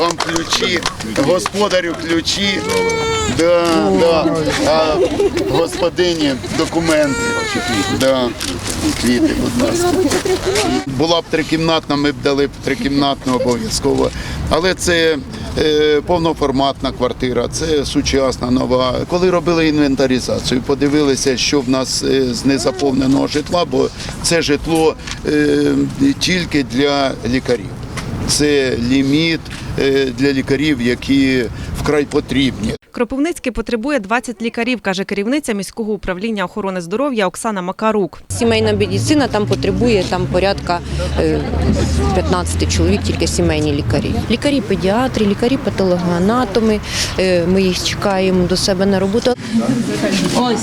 вам ключі, господарю ключі. Да, да. А господині документи. Да. Квіти, будь ласка. Була б трикімнатна, ми б дали б трикімнатну обов'язково. Але це е, повноформатна квартира, це сучасна, нова. Коли робили інвентаризацію, подивилися, що в нас е, з незаповненого житла, бо це житло е, тільки для лікарів. Це ліміт е, для лікарів, які вкрай потрібні. Кропивницький потребує 20 лікарів, каже керівниця міського управління охорони здоров'я Оксана Макарук. Сімейна медицина там потребує там порядка е, 15 чоловік, тільки сімейні лікарі. Лікарі педіатри, лікарі патологоанатоми. Е, Ми їх чекаємо до себе на роботу. Я думала,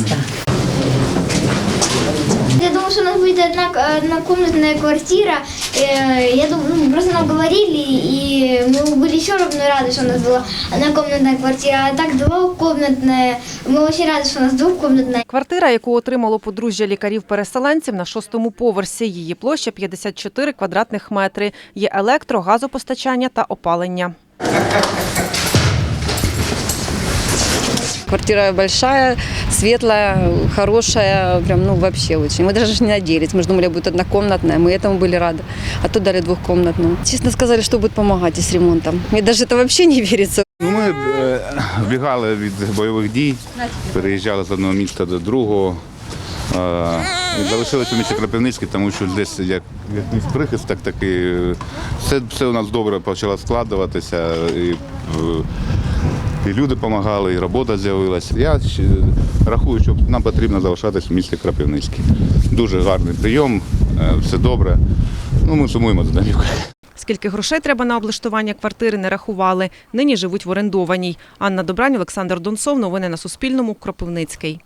что у нас будет одна, однокомнатная квартира. Э, Я думаю, ну, просто нам говорили, и мы были все равно рады, что у нас была однокомнатная квартира. А так двухкомнатная. Мы очень рады, что у нас двухкомнатная. Квартира, яку отримало подружжя лікарів-переселенців на шостому поверсі. Її площа 54 квадратних метри. Є електро, газопостачання та опалення. Квартира большая, светлая, хорошая, прям, ну, вообще очень. Мы даже не надеялись, мы же думали, будет однокомнатная, мы этому были рады. А тут дали двухкомнатную. Честно сказали, что будет помогать и с ремонтом. Мне даже это вообще не верится. Ну, ми е, вбігали від бойових дій, переїжджали з одного міста до другого. Е, і залишилися в місті Кропивницький, тому що десь як якийсь прихисток такий. е, Все, все у нас добре почало складуватися. І, е, і люди допомагали, і робота з'явилася. Я рахую, що нам потрібно залишатись в місті Кропивницький. Дуже гарний прийом, е, все добре. Ну, ми сумуємо за. Скільки грошей треба на облаштування квартири, не рахували. Нині живуть в орендованій. Анна Добрань, Олександр Донцов. Новини на Суспільному. Кропивницький.